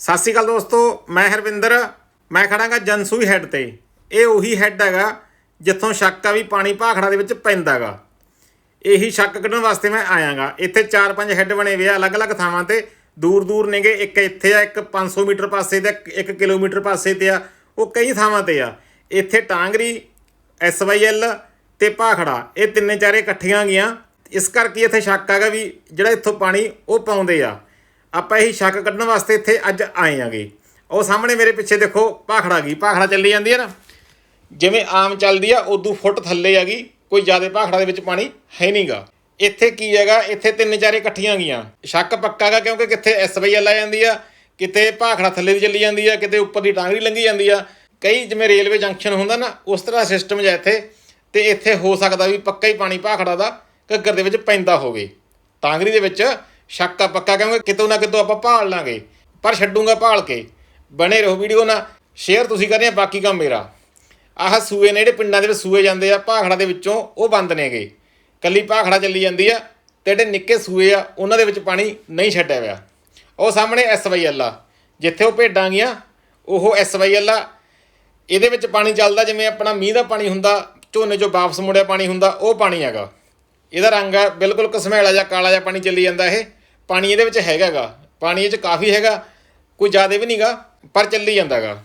ਸਤਿ ਸ਼੍ਰੀ ਅਕਾਲ ਦੋਸਤੋ, ਮੈਂ ਹਰਵਿੰਦਰ। ਮੈਂ ਖੜਾਂਗਾ ਜਨਸੂਈ ਹੈੱਡ ਤੇ। ਇਹ ਉਹੀ ਹੈੱਡ ਹੈਗਾ, ਜਿੱਥੋਂ ਸ਼ੱਕ ਆ ਵੀ ਪਾਣੀ ਭਾਖੜਾ ਦੇ ਵਿੱਚ ਪੈਂਦਾਗਾ। ਇਹੀ ਸ਼ੱਕ ਕੱਢਣ ਵਾਸਤੇ ਮੈਂ ਆਇਆਗਾ। ਇੱਥੇ 4-5 ਹੈੱਡ ਬਣੇ ਹੋਏ ਆ ਅਲੱਗ-ਅਲੱਗ ਥਾਵਾਂ ਤੇ। ਦੂਰ ਦੂਰ ਨੇਗੇ, ਇੱਕ ਇੱਥੇ ਆ, ਇੱਕ 500 ਮੀਟਰ ਪਾਸੇ ਤੇ ਇੱਕ ਕਿਲੋਮੀਟਰ ਪਾਸੇ ਤੇ ਆ। ਉਹ ਕਈ ਥਾਵਾਂ ਤੇ ਆ। ਇੱਥੇ ਟਾਂਗਰੀ ਐਸਵਾਈਐਲ ਤੇ ਭਾਖੜਾ, ਇਹ ਤਿੰਨੇ ਚਾਰੇ ਇਕੱਠੀਆਂ ਗਈਆਂ। ਇਸ ਕਰਕੇ ਇੱਥੇ ਸ਼ੱਕ ਹੈਗਾ ਵੀ ਜਿਹੜਾ ਇੱਥੋਂ ਪਾਣੀ ਉਹ ਪਾਉਂਦੇ ਆ। ਆਪਾਂ ਇਹੀ ਸ਼ੱਕ ਕੱਢਣ ਵਾਸਤੇ ਇੱਥੇ ਅੱਜ ਆਏ ਆਂਗੇ। ਉਹ ਸਾਹਮਣੇ ਮੇਰੇ ਪਿੱਛੇ ਦੇਖੋ, ਭਾਖੜਾ ਗਈ ਭਾਖੜਾ ਚੱਲੀ ਜਾਂਦੀ ਹੈ ਨਾ। ਜਿਵੇਂ ਆਮ ਚੱਲਦੀ ਆ, ਉਦੋਂ ਫੁੱਟ ਥੱਲੇ ਹੈਗੀ ਕੋਈ ਜ਼ਿਆਦਾ ਭਾਖੜਾ ਦੇ ਵਿੱਚ ਪਾਣੀ ਹੈ ਨਹੀਂਗਾ। ਇੱਥੇ ਕੀ ਹੈਗਾ, ਇੱਥੇ ਤਿੰਨ ਚਾਰੇ ਇਕੱਠੀਆਂ ਗਈਆਂ। ਸ਼ੱਕ ਪੱਕਾਗਾ ਕਿਉਂਕਿ ਕਿੱਥੇ ਐਸਵਾਈਐਲ ਆ ਜਾਂਦੀ ਆ, ਕਿਤੇ ਭਾਖੜਾ ਥੱਲੇ ਦੀ ਚੱਲੀ ਜਾਂਦੀ ਆ, ਕਿਤੇ ਉੱਪਰ ਦੀ ਟਾਂਗਰੀ ਲੰਘੀ ਜਾਂਦੀ ਆ। ਕਈ ਜਿਵੇਂ ਰੇਲਵੇ ਜੰਕਸ਼ਨ ਹੁੰਦਾ ਨਾ, ਉਸ ਤਰ੍ਹਾਂ ਸਿਸਟਮ ਜਿਹਾ ਇੱਥੇ, ਤੇ ਇੱਥੇ ਹੋ ਸਕਦਾ ਵੀ ਪੱਕਾ ਹੀ ਪਾਣੀ ਭਾਖੜਾ ਦਾ ਘੱਗਰ ਦੇ ਵਿੱਚ ਪੈਂਦਾ ਹੋਵੇ। ਟਾਂਗਰੀ ਦੇ ਵਿੱਚ ਸ਼ੱਕ ਆ ਪੱਕਾ ਕਿਉਂਕਿ ਕਿਤੋਂ ਨਾ ਕਿਤੋਂ ਆਪਾਂ ਭਾਲ ਲਾਂਗੇ। ਪਰ ਛੱਡੂਗਾ ਭਾਲ ਕੇ। ਬਣੇ ਰਹੋ ਵੀਡੀਓ ਨਾਲ ਸ਼ੇਅਰ ਤੁਸੀਂ ਕਰਦੇ ਆ, ਬਾਕੀ ਕੰਮ ਮੇਰਾ। ਆਹ ਸੂਏ ਨੇ ਜਿਹੜੇ ਪਿੰਡਾਂ ਦੇ ਵਿੱਚ ਸੂਏ ਜਾਂਦੇ ਆ, ਭਾਖੜਾ ਦੇ ਵਿੱਚੋਂ ਉਹ ਬੰਦ ਨੇਗੇ। ਕੱਲੀ ਭਾਖੜਾ ਚੱਲੀ ਜਾਂਦੀ ਆ ਤੇ ਜਿਹੜੇ ਨਿੱਕੇ ਸੂਏ ਆ, ਉਹਨਾਂ ਦੇ ਵਿੱਚ ਪਾਣੀ ਨਹੀਂ ਛੱਡਿਆ ਹੋਇਆ। ਉਹ ਸਾਹਮਣੇ ਐਸਵਾਈਐਲ ਆ। ਜਿੱਥੇ ਉਹ ਭੇਡਾਂ ਗੀਆਂ ਉਹ ਐਸਵਾਈਐਲ ਆ। ਇਹਦੇ ਵਿੱਚ ਪਾਣੀ ਚੱਲਦਾ, ਜਿਵੇਂ ਆਪਣਾ ਮੀਂਹ ਦਾ ਪਾਣੀ ਹੁੰਦਾ, ਝੋਨੇ 'ਚੋਂ ਵਾਪਸ ਮੁੜਿਆ ਪਾਣੀ ਹੁੰਦਾ, ਉਹ ਪਾਣੀ ਹੈਗਾ। ਇਹਦਾ ਰੰਗ ਆ ਬਿਲਕੁਲ ਕਸਮੈਲਾ ਜਾਂ ਕਾਲਾ ਜਿਹਾ ਪਾਣੀ ਚੱਲੀ ਜਾਂਦਾ ਇਹ। ਪਾਣੀ ਇਹਦੇ ਵਿੱਚ ਹੈਗਾਗਾ। ਪਾਣੀ ਇਹ 'ਚ ਕਾਫੀ ਹੈਗਾ, ਕੋਈ ਜ਼ਿਆਦਾ ਵੀ ਨਹੀਂਗਾ ਪਰ ਚੱਲੀ ਜਾਂਦਾਗਾ।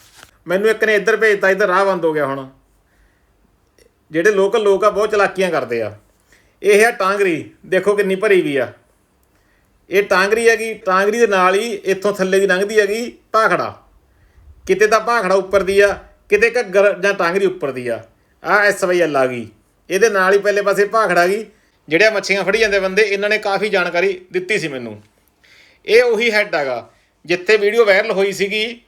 ਮੈਨੂੰ ਇੱਕ ਨੇ ਇੱਧਰ ਭੇਜਤਾ, ਇੱਧਰ ਰਾਹ ਬੰਦ ਹੋ ਗਿਆ ਹੁਣ। ਜਿਹੜੇ ਲੋਕਲ ਲੋਕ ਆ, ਬਹੁਤ ਚਲਾਕੀਆਂ ਕਰਦੇ ਆ। ਇਹ ਹੈ ਟਾਂਗਰੀ, ਦੇਖੋ ਕਿੰਨੀ ਭਰੀ ਵੀ ਆ। ਇਹ ਟਾਂਗਰੀ ਹੈਗੀ, ਟਾਂਗਰੀ ਦੇ ਨਾਲ ਹੀ ਇੱਥੋਂ ਥੱਲੇ ਦੀ ਲੰਘਦੀ ਹੈਗੀ ਭਾਖੜਾ। ਕਿਤੇ ਤਾਂ ਭਾਖੜਾ ਉੱਪਰ ਦੀ ਆ, ਕਿਤੇ ਘੱਗਰ ਜਾਂ ਟਾਂਗਰੀ ਉੱਪਰ ਦੀ ਆ। ਆ ਐਸਵਾਈਐਲ ਆ ਗਈ। ਇਹਦੇ ਨਾਲ ਹੀ ਪਹਿਲੇ ਪਾਸੇ ਭਾਖੜਾ ਗਈ। ਜਿਹੜਿਆ ਮੱਛੀਆਂ ਫੜੀ ਜਾਂਦੇ ਬੰਦੇ, ਇਹਨਾਂ ਨੇ ਕਾਫੀ ਜਾਣਕਾਰੀ ਦਿੱਤੀ ਸੀ ਮੈਨੂੰ। ਇਹ ਉਹੀ ਹੈੱਡ ਹੈਗਾ, ਜਿੱਥੇ ਵੀਡੀਓ ਵਾਇਰਲ ਹੋਈ ਸੀਗੀ,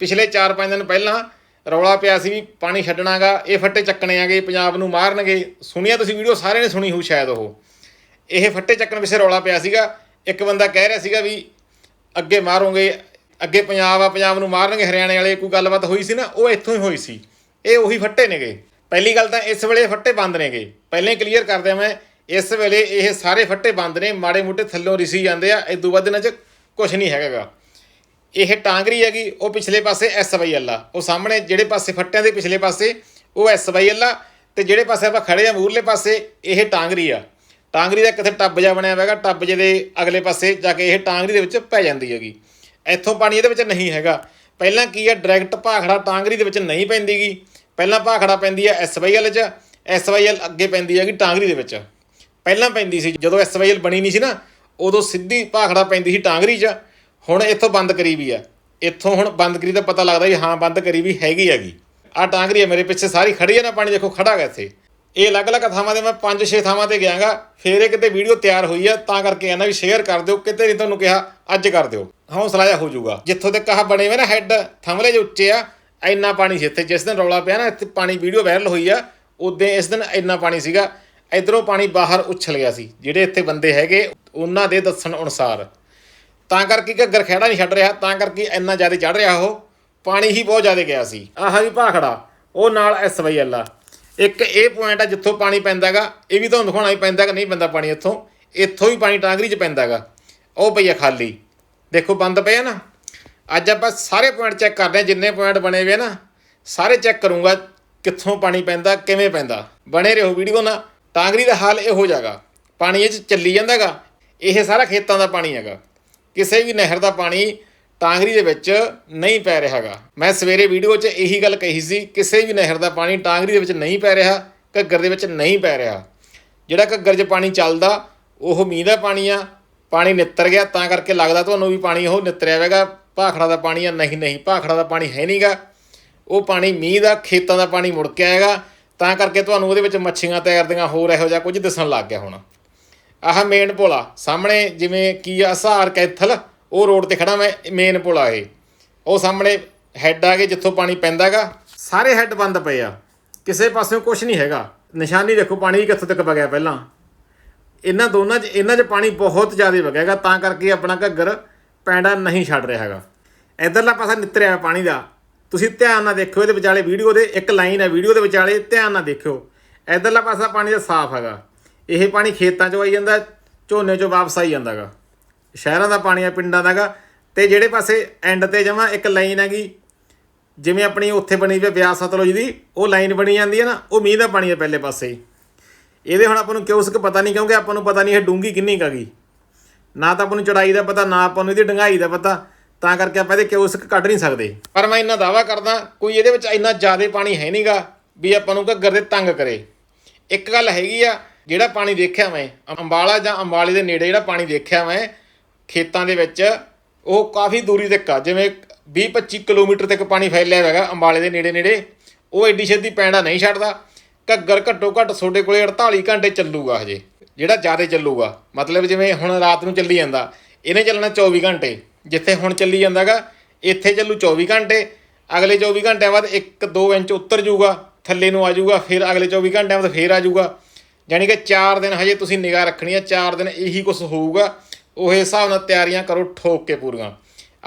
ਪਿਛਲੇ 4-5 ਦਿਨ ਪਹਿਲਾਂ, ਰੌਲਾ ਪਿਆ ਸੀ ਵੀ ਪਾਣੀ ਛੱਡਣਾਗਾ, ਇਹ ਫੱਟੇ ਚੱਕਣੇ ਆਗੇ, ਪੰਜਾਬ ਨੂੰ ਮਾਰਨਗੇ। ਸੁਣਿਆ ਤੁਸੀਂ ਵੀਡੀਓ ਸਾਰਿਆਂ ਨੇ ਸੁਣੀ ਹੋਊ ਸ਼ਾਇਦ ਉਹ। ਇਹ ਫੱਟੇ ਚੱਕਣ ਪਿੱਛੇ ਰੌਲਾ ਪਿਆ ਸੀਗਾ, ਇੱਕ ਬੰਦਾ ਕਹਿ ਰਿਹਾ ਸੀਗਾ ਵੀ ਅੱਗੇ ਮਾਰੋਗੇ, ਅੱਗੇ ਪੰਜਾਬ ਆ, ਪੰਜਾਬ ਨੂੰ ਮਾਰਨਗੇ, ਹਰਿਆਣੇ ਵਾਲੇ, ਕੋਈ ਗੱਲਬਾਤ ਹੋਈ ਸੀ ਨਾ, ਉਹ ਇੱਥੋਂ ਹੀ ਹੋਈ ਸੀ। ਇਹ ਉਹੀ ਫੱਟੇ ਨੇਗੇ। ਪਹਿਲੀ ਗੱਲ ਤਾਂ ਇਸ ਵੇਲੇ ਫੱਟੇ ਬੰਦ ਨੇਗੇ। ਪਹਿਲਾਂ ਹੀ ਕਲੀਅਰ ਕਰ ਦਿਆਂ ਮੈਂ ਇਸ ਵੇਲੇ ਇਹ ਸਾਰੇ ਫੱਟੇ ਬੰਦ ਨੇ, ਮਾੜੇ ਮੋਟੇ ਥੱਲੋਂ ਰਿਸੀ ਜਾਂਦੇ ਆ ਇਦੋਂ ਬਾਅਦ ਇਹਨਾਂ 'ਚ ਕੁਝ ਨਹੀਂ ਹੈਗਾਗਾ। ਇਹ ਟਾਂਗਰੀ ਹੈਗੀ, ਉਹ ਪਿਛਲੇ ਪਾਸੇ ਐਸਵਾਈਐਲ ਆ। ਉਹ ਸਾਹਮਣੇ ਜਿਹੜੇ ਪਾਸੇ ਫੱਟਿਆਂ ਦੇ ਪਿਛਲੇ ਪਾਸੇ, ਉਹ ਐਸਵਾਈਐਲ ਆ ਤੇ ਜਿਹੜੇ ਪਾਸੇ ਆਪਾਂ ਖੜੇ ਆ ਮੂਰਲੇ ਪਾਸੇ, ਇਹ ਟਾਂਗਰੀ ਆ। ਟਾਂਗਰੀ ਦਾ ਕਿਥੇ ਟੱਬ ਜਿਹਾ ਬਣਿਆ ਹੋਇਆ ਹੈਗਾ ਟੱਬ ਜਿਹਦੇ ਅਗਲੇ ਪਾਸੇ ਜਾ ਕੇ ਇਹ ਟਾਂਗਰੀ ਦੇ ਵਿੱਚ ਪੈ ਜਾਂਦੀ ਹੈਗੀ। ਇੱਥੋਂ ਪਾਣੀ ਇਹਦੇ ਵਿੱਚ ਨਹੀਂ ਹੈਗਾ। ਪਹਿਲਾਂ ਕੀ ਆ, ਡਾਇਰੈਕਟ ਭਾਖੜਾ ਟਾਂਗਰੀ ਦੇ ਵਿੱਚ ਨਹੀਂ ਪੈਂਦੀਗੀ। ਪਹਿਲਾਂ ਭਾਖੜਾ ਪੈਂਦੀ ਆ ਐਸਵਾਈਐਲ 'ਚ ਐਸਵਾਈਐਲ ਅੱਗੇ ਪੈਂਦੀ ਹੈਗੀ ਟਾਂਗਰੀ ਦੇ ਵਿੱਚ। ਪਹਿਲਾਂ ਪੈਂਦੀ ਸੀ, ਜਦੋਂ ਐਸਵਾਈਐਲ ਬਣੀ ਨਹੀਂ ਸੀ ਨਾ, ਉਦੋਂ ਸਿੱਧੀ ਭਾਖੜਾ ਪੈਂਦੀ ਸੀ ਟਾਂਗਰੀ 'ਚ, ਹੁਣ ਇੱਥੋਂ ਬੰਦ ਕਰੀ ਵੀ ਆ। ਇੱਥੋਂ ਹੁਣ ਬੰਦ ਕਰੀ ਤਾਂ ਪਤਾ ਲੱਗਦਾ ਵੀ ਹਾਂ, ਬੰਦ ਕਰੀ ਵੀ ਹੈਗੀ ਹੈਗੀ। ਆ ਟਾਂਗਰੀ ਹੈ ਮੇਰੇ ਪਿੱਛੇ, ਸਾਰੀ ਖੜੀ ਹੈ ਨਾ ਪਾਣੀ, ਦੇਖੋ ਖੜਾ ਗਾ ਇੱਥੇ। ਇਹ ਅਲੱਗ-ਅਲੱਗ ਥਾਵਾਂ ਤੇ ਮੈਂ 5-6 ਥਾਵਾਂ ਤੇ ਗਿਆਗਾ, ਫੇਰ ਇਹ ਕਿਤੇ ਵੀਡੀਓ ਤਿਆਰ ਹੋਈ ਆ, ਤਾਂ ਕਰਕੇ ਕਹਿੰਦਾ ਵੀ ਸ਼ੇਅਰ ਕਰ ਦਿਓ, ਕਿਤੇ ਨਹੀਂ ਤੁਹਾਨੂੰ ਕਿਹਾ, ਅੱਜ ਕਰ ਦਿਓ। ਹੌਸਲਾ ਜਿਹਾ ਹੋ ਜਾਊਗਾ। ਜਿੱਥੋਂ ਤੱਕ ਕਹਾ ਬਣੇ ਹੋਏ ਨਾ ਹੈੱਡ ਥੰਮਲੇ ਜੋ ਉੱਚੇ ਆ, ਇੰਨਾ ਪਾਣੀ ਸੀ ਇੱਥੇ, ਜਿਸ ਦਿਨ ਰੌਲਾ ਪਿਆ ਨਾ, ਇੱਥੇ ਪਾਣੀ ਵੀਡੀਓ ਵਾਇਰਲ ਹੋਈ ਆ, ਉਦੋਂ ਇਸ ਦਿਨ ਇੰਨਾ ਪਾਣੀ ਸੀਗਾ। ਇਧਰੋਂ ਪਾਣੀ ਬਾਹਰ ਉਛਲ ਗਿਆ ਸੀ, ਜਿਹੜੇ ਇੱਥੇ ਬੰਦੇ ਹੈਗੇ, ਉਹਨਾਂ ਦੇ ਦੱਸਣ ਅਨੁਸਾਰ। ਤਾਂ ਕਰਕੇ ਘੱਗਰ ਖਹਿੜਾ ਨਹੀਂ ਛੱਡ ਰਿਹਾ, ਤਾਂ ਕਰਕੇ ਇੰਨਾ ਜ਼ਿਆਦਾ ਚੜ ਰਿਹਾ ਉਹ, ਪਾਣੀ ਹੀ ਬਹੁਤ ਜ਼ਿਆਦਾ ਗਿਆ ਸੀ। ਆਹ ਵੀ ਭਾਖੜਾ ਉਹ ਨਾਲ ਐਸਵਾਈਐਲ ਆ। ਇੱਕ ਇਹ ਪੁਆਇੰਟ ਆ ਜਿੱਥੋਂ ਪਾਣੀ ਪੈਂਦਾਗਾ, ਇਹ ਵੀ ਤੁਹਾਨੂੰ ਦਿਖਾਉਣਾ ਹੀ ਪੈਂਦਾ ਕਿ ਨਹੀਂ ਪੈਂਦਾ ਪਾਣੀ ਇੱਥੋਂ ਇੱਥੋਂ ਹੀ ਪਾਣੀ ਟਾਂਗਰੀ 'ਚ ਪੈਂਦਾਗਾ। ਉਹ ਪਈ ਆ ਖਾਲੀ। ਦੇਖੋ ਬੰਦ ਪਿਆ ਨਾ। ਅੱਜ ਆਪਾਂ ਸਾਰੇ ਪੁਆਇੰਟ ਚੈੱਕ ਕਰਦੇ ਹਾਂ ਜਿੰਨੇ ਪੁਆਇੰਟ ਬਣੇ ਹੋਏ ਨਾ, ਸਾਰੇ ਚੈੱਕ ਕਰੂੰਗਾ ਕਿੱਥੋਂ ਪਾਣੀ ਪੈਂਦਾ, ਕਿਵੇਂ ਪੈਂਦਾ। ਬਣੇ ਰਹੋ ਵੀਡੀਓ ਨਾਲ। ਟਾਂਗਰੀ ਦਾ ਹਾਲ ਇਹੋ ਹੋ ਜਾਗਾ। ਪਾਣੀ ਇਹ 'ਚ ਚੱਲੀ ਜਾਂਦਾਗਾ। ਇਹ ਸਾਰਾ ਖੇਤਾਂ ਦਾ ਪਾਣੀ ਹੈਗਾ। ਕਿਸੇ ਵੀ ਨਹਿਰ ਦਾ ਪਾਣੀ ਟਾਂਗਰੀ ਦੇ ਵਿੱਚ ਨਹੀਂ ਪੈ ਰਿਹਾਗਾ। ਮੈਂ ਸਵੇਰੇ ਵੀਡੀਓ 'ਚ ਇਹੀ ਗੱਲ ਕਹੀ ਸੀ, ਕਿਸੇ ਵੀ ਨਹਿਰ ਦਾ ਪਾਣੀ ਟਾਂਗਰੀ ਦੇ ਵਿੱਚ ਨਹੀਂ ਪੈ ਰਿਹਾ, ਘੱਗਰ ਦੇ ਵਿੱਚ ਨਹੀਂ ਪੈ ਰਿਹਾ। ਜਿਹੜਾ ਘੱਗਰ 'ਚ ਪਾਣੀ ਚੱਲਦਾ, ਉਹ ਮੀਂਹ ਦਾ ਪਾਣੀ ਆ, ਪਾਣੀ ਨਿੱਤਰ ਗਿਆ, ਤਾਂ ਕਰਕੇ ਲੱਗਦਾ ਤੁਹਾਨੂੰ ਵੀ ਪਾਣੀ ਉਹ ਨਿੱਤਰਿਆ ਹੋਵੇਗਾ ਭਾਖੜਾ ਦਾ ਪਾਣੀ ਆ, ਨਹੀਂ ਨਹੀਂ, ਭਾਖੜਾ ਦਾ ਪਾਣੀ ਹੈ ਨਹੀਂਗਾ ਉਹ ਪਾਣੀ ਮੀਂਹ ਦਾ, ਖੇਤਾਂ ਦਾ ਪਾਣੀ ਮੁੜ ਕੇ ਆਏਗਾ। ਤਾਂ ਕਰਕੇ ਤੁਹਾਨੂੰ ਉਹਦੇ ਵਿੱਚ ਮੱਛੀਆਂ ਤੈਰਦੀਆਂ ਹੋਰ ਇਹੋ ਜਿਹਾ ਕੁਝ ਦਿਸਣ ਲੱਗ ਗਿਆ ਹੋਣਾ। ਆਹ ਮੇਨ ਪੁਲ ਸਾਹਮਣੇ ਜਿਵੇਂ ਕੀ ਆ ਹਸਾਰ ਕੈਥਲ, ਉਹ ਰੋਡ ਤੇ ਖੜਾ ਮੈਂ ਮੇਨ ਪੁਲ ਇਹ। ਉਹ ਸਾਹਮਣੇ ਹੈੱਡ ਆ ਗਏ ਜਿੱਥੋਂ ਪਾਣੀ ਪੈਂਦਾਗਾ ਸਾਰੇ ਹੈੱਡ ਬੰਦ ਪਏ ਆ। ਕਿਸੇ ਪਾਸਿਓਂ ਕੁਝ ਨਹੀਂ ਹੈਗਾ। ਨਿਸ਼ਾਨੀ ਦੇਖੋ, ਪਾਣੀ ਕਿੱਥੋਂ ਤੱਕ ਵਗਿਆ ਪਹਿਲਾਂ। ਇਹਨਾਂ ਦੋਨਾਂ 'ਚ, ਇਹਨਾਂ 'ਚ ਪਾਣੀ ਬਹੁਤ ਜ਼ਿਆਦਾ ਵਗਿਆਗਾ ਤਾਂ ਕਰਕੇ ਆਪਣਾ ਘੱਗਰ ਪੈਂਡਾ ਨਹੀਂ ਛੱਡ ਰਿਹਾ ਹੈਗਾ। ਇਧਰਲਾ ਪਾਸਾ ਨਿੱਤਰਿਆ ਹੋਇਆ ਪਾਣੀ ਦਾ। ਤੁਸੀਂ ਧਿਆਨ ਨਾਲ ਦੇਖਿਓ, ਇਹਦੇ ਵਿਚਾਲੇ ਵੀਡੀਓ ਦੇ ਇੱਕ ਲਾਈਨ ਹੈ ਵੀਡੀਓ ਦੇ ਵਿਚਾਲੇ ਧਿਆਨ ਨਾਲ ਦੇਖਿਓ। ਇਧਰਲਾ ਪਾਸਾ ਪਾਣੀ ਦਾ ਸਾਫ਼ ਹੈਗਾ। ਇਹ ਪਾਣੀ ਖੇਤਾਂ 'ਚੋਂ ਆਈ ਜਾਂਦਾ, ਝੋਨੇ 'ਚੋਂ ਵਾਪਸ ਆਈ ਜਾਂਦਾਗਾ ਸ਼ਹਿਰਾਂ ਦਾ ਪਾਣੀ ਆ, ਪਿੰਡਾਂ ਦਾਗਾ ਤੇ ਜਿਹੜੇ ਪਾਸੇ ਐਂਡ ਤੇ ਜਮਾ ਇੱਕ ਲਾਈਨ ਹੈਗੀ, ਜਿਵੇਂ ਆਪਣੀ ਉੱਥੇ ਬਣੀ ਵੀ ਆ ਬਿਆਸ ਸਤਲੁਜ ਦੀ, ਉਹ ਲਾਈਨ ਬਣੀ ਜਾਂਦੀ ਹੈ ਨਾ, ਉਹ ਮੀਂਹ ਦਾ ਪਾਣੀ ਹੈ ਪਹਿਲੇ ਪਾਸੇ। ਇਹਦੇ ਹੁਣ ਆਪਾਂ ਨੂੰ ਕਿਉਸਕ ਪਤਾ ਨਹੀਂ, ਕਿਉਂਕਿ ਆਪਾਂ ਨੂੰ ਪਤਾ ਨਹੀਂ ਇਹ ਡੂੰਗੀ ਕਿੰਨੀ ਕੁ ਹੈਗੀ। ਨਾ ਤਾਂ ਆਪਾਂ ਨੂੰ ਚੜਾਈ ਦਾ ਪਤਾ, ਨਾ ਆਪਾਂ ਨੂੰ ਇਹਦੀ ਡੰਗਾਈ ਦਾ ਪਤਾ। ਤਾਂ ਕਰਕੇ ਆਪਾਂ ਇਹਦੇ ਕਿਉਸਕ ਕੱਢ ਨਹੀਂ ਸਕਦੇ? ਪਰ ਮੈਂ ਇੰਨਾ ਦਾਵਾ ਕਰਦਾ, ਕੋਈ ਇਹਦੇ ਵਿੱਚ ਇੰਨਾ ਜ਼ਿਆਦਾ ਪਾਣੀ ਹੈ ਨਹੀਂਗਾ ਵੀ ਆਪਾਂ ਨੂੰ ਘੱਗਰ ਦੇ ਤੰਗ ਕਰੇ। ਇੱਕ ਗੱਲ ਹੈਗੀ ਆ, ਜਿਹੜਾ ਪਾਣੀ ਦੇਖਿਆ ਮੈਂ, ਅੰਬਾਲਾ ਜਾਂ ਅੰਬਾਲੇ ਦੇ ਨੇੜੇ ਜਿਹੜਾ ਪਾਣੀ ਦੇਖਿਆ ਮੈਂ, ਖੇਤਾਂ ਦੇ ਵਿੱਚ, ਉਹ ਕਾਫੀ ਦੂਰੀ ਤੱਕ ਆ। ਜਿਵੇਂ 20-25 ਕਿਲੋਮੀਟਰ ਤੱਕ ਪਾਣੀ ਫੈਲਿਆ ਹੈਗਾ ਅੰਬਾਲੇ ਦੇ ਨੇੜੇ ਨੇੜੇ ਉਹ ਐਡੀ ਛੇਤੀ ਪੈਣਾ ਨਹੀਂ ਛੱਡਦਾ। ਘੱਗਰ ਘੱਟੋ ਘੱਟ ਤੁਹਾਡੇ ਕੋਲੇ 48 ਘੰਟੇ ਚੱਲੂਗਾ ਹਜੇ। ਜਿਹੜਾ ਜ਼ਿਆਦਾ ਚੱਲੂਗਾ। ਮਤਲਬ ਜਿਵੇਂ ਹੁਣ ਰਾਤ ਨੂੰ ਚੱਲੀ ਜਾਂਦਾ, ਇਹਨੇ ਚੱਲਣਾ 24 ਘੰਟੇ। ਜਿੱਥੇ ਹੁਣ ਚੱਲੀ ਜਾਂਦਾਗਾ, ਇੱਥੇ ਚੱਲੂ 24 ਘੰਟੇ, ਅਗਲੇ 24 ਘੰਟਿਆਂ ਬਾਅਦ 1-2 ਇੰਚ ਉੱਤਰ ਜਾਊਗਾ, ਥੱਲੇ ਨੂੰ ਆ ਜਾਊਗਾ, ਫਿਰ ਅਗਲੇ 24 ਘੰਟਿਆਂ ਬਾਅਦ ਫਿਰ ਆ ਜਾਊਗਾ। ਯਾਨੀ ਕਿ 4 ਦਿਨ ਹਜੇ ਤੁਸੀਂ ਨਿਗਾਹ ਰੱਖਣੀ ਹੈ 4 ਦਿਨ ਇਹੀ ਕੁਝ ਹੋਊਗਾ, ਉਹ ਹਿਸਾਬ ਨਾਲ ਤਿਆਰੀਆਂ ਕਰੋ ਠੋਕ ਕੇ ਪੂਰੀਆਂ।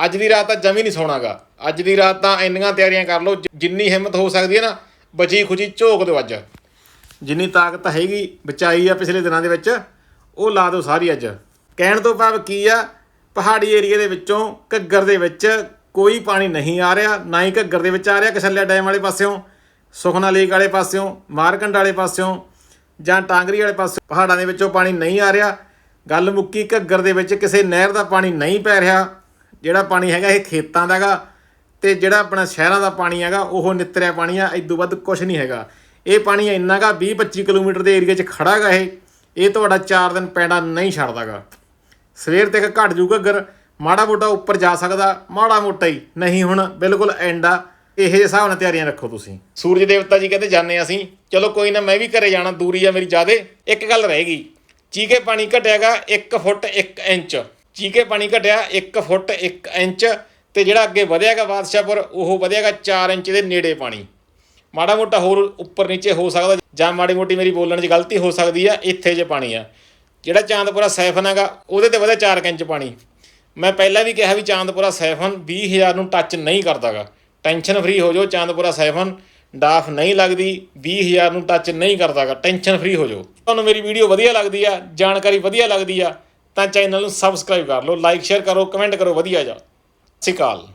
ਅੱਜ ਦੀ ਰਾਤ ਤਾਂ ਜਮੀ ਨਹੀਂ ਸੌਣਾਗਾ। ਅੱਜ ਦੀ ਰਾਤ ਤਾਂ ਇੰਨੀਆਂ ਤਿਆਰੀਆਂ ਕਰ ਲਓ ਜਿੰਨੀ ਹਿੰਮਤ ਹੋ ਸਕਦੀ ਹੈ ਨਾ, ਬਚੀ ਖੁਚੀ ਝੋਕ ਦਿਓ ਅੱਜ। ਜਿੰਨੀ ਤਾਕਤ ਹੈਗੀ, ਬਚਾਈ ਆ ਪਿਛਲੇ ਦਿਨਾਂ ਦੇ ਵਿੱਚ, ਉਹ ਲਾ ਦਿਓ ਸਾਰੀ ਅੱਜ। ਕਹਿਣ ਤੋਂ ਭਾਵ ਕੀ ਆ ਪਹਾੜੀ ਏਰੀਏ ਦੇ ਵਿੱਚੋਂ ਘੱਗਰ ਦੇ ਵਿੱਚ ਕੋਈ ਪਾਣੀ ਨਹੀਂ ਆ ਰਿਹਾ, ਨਾ ਹੀ ਘੱਗਰ ਦੇ ਵਿੱਚ ਆ ਰਿਹਾ ਕਸੱਲਿਆ ਡੈਮ ਵਾਲੇ ਪਾਸਿਓਂ, ਸੁਖਨਾ ਲੇਕ ਵਾਲੇ ਪਾਸਿਓਂ, ਮਾਰਕੰਡ ਵਾਲੇ ਪਾਸਿਓਂ ਜਾਂ ਟਾਂਗਰੀ ਵਾਲੇ ਪਾਸੇ ਪਹਾੜਾਂ ਦੇ ਵਿੱਚੋਂ ਪਾਣੀ ਨਹੀਂ ਆ ਰਿਹਾ। ਗੱਲ ਮੁੱਕੀ, ਘੱਗਰ ਦੇ ਵਿੱਚ ਕਿਸੇ ਨਹਿਰ ਦਾ ਪਾਣੀ ਨਹੀਂ ਪੈ ਰਿਹਾ, ਜਿਹੜਾ ਪਾਣੀ ਹੈਗਾ ਇਹ ਖੇਤਾਂ ਦਾ ਹੈਗਾ ਤੇ ਜਿਹੜਾ ਆਪਣਾ ਸ਼ਹਿਰਾਂ ਦਾ ਪਾਣੀ ਹੈਗਾ, ਉਹ ਨਿਤਰਿਆ ਪਾਣੀ ਆ ਇਦੋਂ ਵੱਧ ਕੁਝ ਨਹੀਂ ਹੈਗਾ। ਇਹ ਪਾਣੀ ਇੰਨਾ ਗਾ 20 25 ਕਿਲੋਮੀਟਰ ਦੇ ਏਰੀਆ 'ਚ ਖੜਾ ਗਾ ਇਹ ਇਹ ਤੁਹਾਡਾ 4 ਦਿਨ ਪੈਂਡਾ ਨਹੀਂ ਛੱਡਦਾਗਾ ਸਵੇਰ ਤੱਕ ਘਟ ਜੂਗਾ ਅਗਰ ਮਾੜਾ ਮੋਟਾ ਉੱਪਰ ਜਾ ਸਕਦਾ, ਮਾੜਾ ਮੋਟਾ ਹੀ ਨਹੀਂ ਹੁਣ, ਬਿਲਕੁਲ ਐਂਡ ਆ। ਇਹ ਜਿਹੇ ਹਿਸਾਬ ਨਾਲ ਤਿਆਰੀਆਂ ਰੱਖੋ ਤੁਸੀਂ। ਸੂਰਜ ਦੇਵਤਾ ਜੀ ਕਹਿੰਦੇ ਜਾਣੇ ਅਸੀਂ। ਚਲੋ ਕੋਈ ਨਾ, ਮੈਂ ਵੀ ਘਰੇ ਜਾਣਾ, ਦੂਰੀ ਆ ਮੇਰੀ ਜ਼ਿਆਦੇ। ਇੱਕ ਗੱਲ ਰਹੇਗੀ ਚੀਕੇ ਪਾਣੀ ਘਟਿਆਗਾ 1 ਫੁੱਟ 1 ਇੰਚ। ਚੀਕੇ ਪਾਣੀ ਘਟਿਆ 1 ਫੁੱਟ 1 ਇੰਚ ਤੇ ਜਿਹੜਾ ਅੱਗੇ ਵਧਿਆਗਾ ਬਾਦਸ਼ਾਹਪੁਰ, ਉਹ ਵਧਿਆਗਾ 4 ਇੰਚ ਦੇ ਨੇੜੇ ਪਾਣੀ। ਮਾੜਾ ਮੋਟਾ ਹੋਰ ਉੱਪਰ ਨੀਚੇ ਹੋ ਸਕਦਾ ਜਾਂ ਮਾੜੀ ਮੋਟੀ ਮੇਰੀ ਬੋਲਣ 'ਚ ਗਲਤੀ ਹੋ ਸਕਦੀ ਆ, ਇੱਥੇ ਜੇ ਪਾਣੀ ਆ। ਜਿਹੜਾ ਚਾਂਦਪੁਰਾ ਸੈਫਨ ਹੈਗਾ, ਉਹਦੇ ਤੇ ਵਧਿਆ 4 ਇੰਚ ਪਾਣੀ। ਮੈਂ ਪਹਿਲਾਂ ਵੀ ਕਿਹਾ ਵੀ ਚਾਂਦਪੁਰਾ ਸੈਫਨ 20000 ਨੂੰ ਟੱਚ ਨਹੀਂ ਕਰਦਾਗਾ। ਟੈਨਸ਼ਨ ਫਰੀ ਹੋ ਜਾਓ, ਚਾਂਦਪੁਰਾ ਸੈਫਨ। ਡਾਫ ਨਹੀਂ ਲੱਗਦੀ 20000 ਨੂੰ ਟੱਚ ਨਹੀਂ ਕਰਦਾਗਾ। ਟੈਨਸ਼ਨ ਫਰੀ ਹੋ ਜਾਓ। ਤੁਹਾਨੂੰ ਮੇਰੀ ਵੀਡੀਓ ਵਧੀਆ ਲੱਗਦੀ ਆ, ਜਾਣਕਾਰੀ ਵਧੀਆ ਲੱਗਦੀ ਆ, ਤਾਂ ਚੈਨਲ ਨੂੰ ਸਬਸਕ੍ਰਾਈਬ ਕਰ ਲਓ ਲਾਈਕ ਸ਼ੇਅਰ ਕਰੋ ਕਮੈਂਟ ਕਰੋ, ਵਧੀਆ ਜਾ। ਸਤਿ ਸ਼੍ਰੀ ਅਕਾਲ।